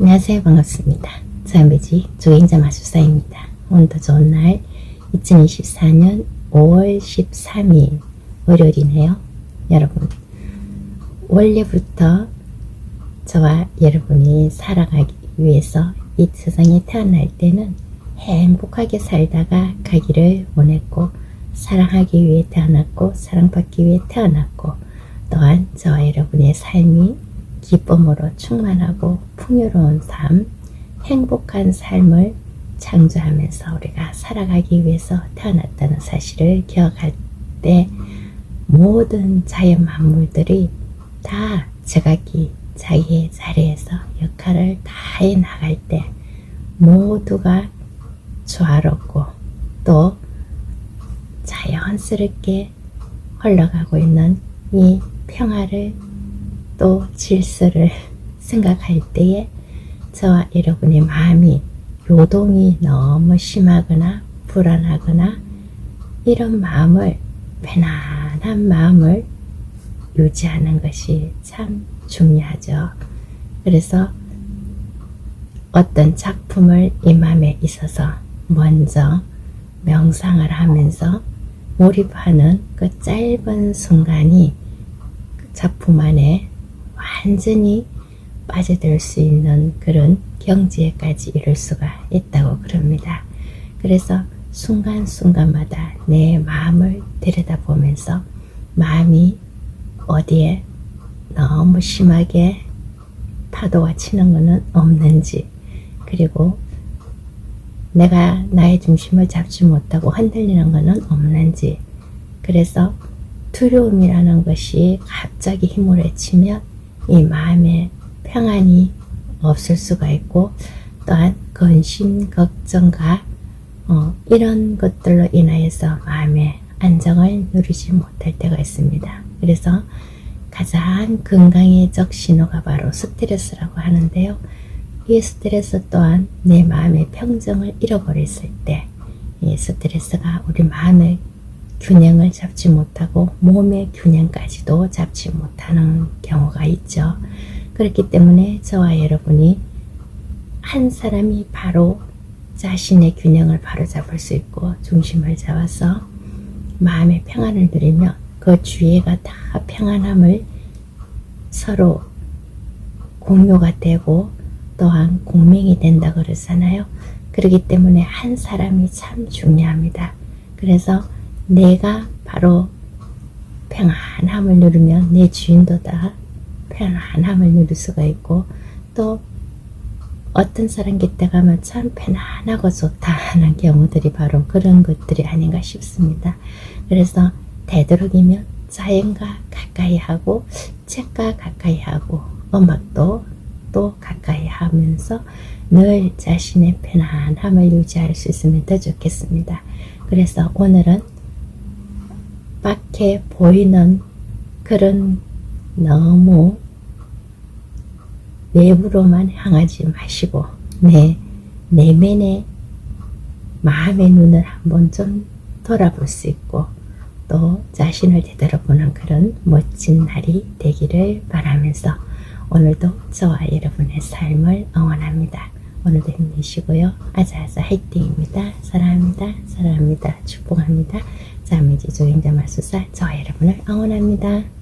안녕하세요. 반갑습니다. 저연배지 조행자 마술사입니다. 오늘도 좋은 날 2024년 5월 13일 월요일이네요. 여러분 원래부터 저와 여러분이 살아가기 위해서 이 세상에 태어날 때는 행복하게 살다가 가기를 원했고 사랑하기 위해 태어났고 사랑받기 위해 태어났고 또한 저와 여러분의 삶이 기쁨으로 충만하고 풍요로운 삶, 행복한 삶을 창조하면서 우리가 살아가기 위해서 태어났다는 사실을 기억할 때 모든 자연 만물들이 다 제각기 자기의 자리에서 역할을 다해 나갈 때 모두가 조화롭고 또 자연스럽게 흘러가고 있는 이 평화를 또 질서를 생각할 때에 저와 여러분의 마음이 요동이 너무 심하거나 불안하거나 이런 마음을 편안한 마음을 유지하는 것이 참 중요하죠. 그래서 어떤 작품을 이 마음에 있어서 먼저 명상을 하면서 몰입하는 그 짧은 순간이 그 작품 안에 완전히 빠져들 수 있는 그런 경지에까지 이룰 수가 있다고 그럽니다. 그래서 순간순간마다 내 마음을 들여다보면서 마음이 어디에 너무 심하게 파도가 치는 것은 없는지 그리고 내가 나의 중심을 잡지 못하고 흔들리는 것은 없는지 그래서 두려움이라는 것이 갑자기 힘을 외치면 이 마음에 평안이 없을 수가 있고 또한 근심, 걱정과 어, 이런 것들로 인하여서 마음의 안정을 누리지 못할 때가 있습니다. 그래서 가장 건강의적 신호가 바로 스트레스라고 하는데요. 이 스트레스 또한 내 마음의 평정을 잃어버렸을 때, 이 스트레스가 우리 마음의 균형을 잡지 못하고 몸의 균형까지도 잡지 못하는 경우가 있죠. 그렇기 때문에 저와 여러분이 한 사람이 바로 자신의 균형을 바로 잡을 수 있고 중심을 잡아서 마음의 평안을 누리며 그 주위가 다 평안함을 서로 공유가 되고 또한 공명이 된다 그러잖아요. 그렇기 때문에 한 사람이 참 중요합니다. 그래서 내가 바로 평안함을 누리면 내 주인도 다 편안함을 누릴 수가 있고 또 어떤 사람 곁에 가면 참 편안하고 좋다 하는 경우들이 바로 그런 것들이 아닌가 싶습니다. 그래서 되도록이면 자연과 가까이 하고 책과 가까이 하고 음악도 또 가까이 하면서 늘 자신의 편안함을 유지할 수 있으면 더 좋겠습니다. 그래서 오늘은 밖에 보이는 그런 너무 외부로만 향하지 마시고 내 내면의 마음의 눈을 한번 좀 돌아볼 수 있고 또 자신을 되돌아 보는 그런 멋진 날이 되기를 바라면서 오늘도 저와 여러분의 삶을 응원합니다. 오늘도 힘내시고요. 아자아자 화이팅입니다. 사랑합니다. 사랑합니다. 축복합니다. 자매지 조행자 마술사 저와 여러분을 응원합니다.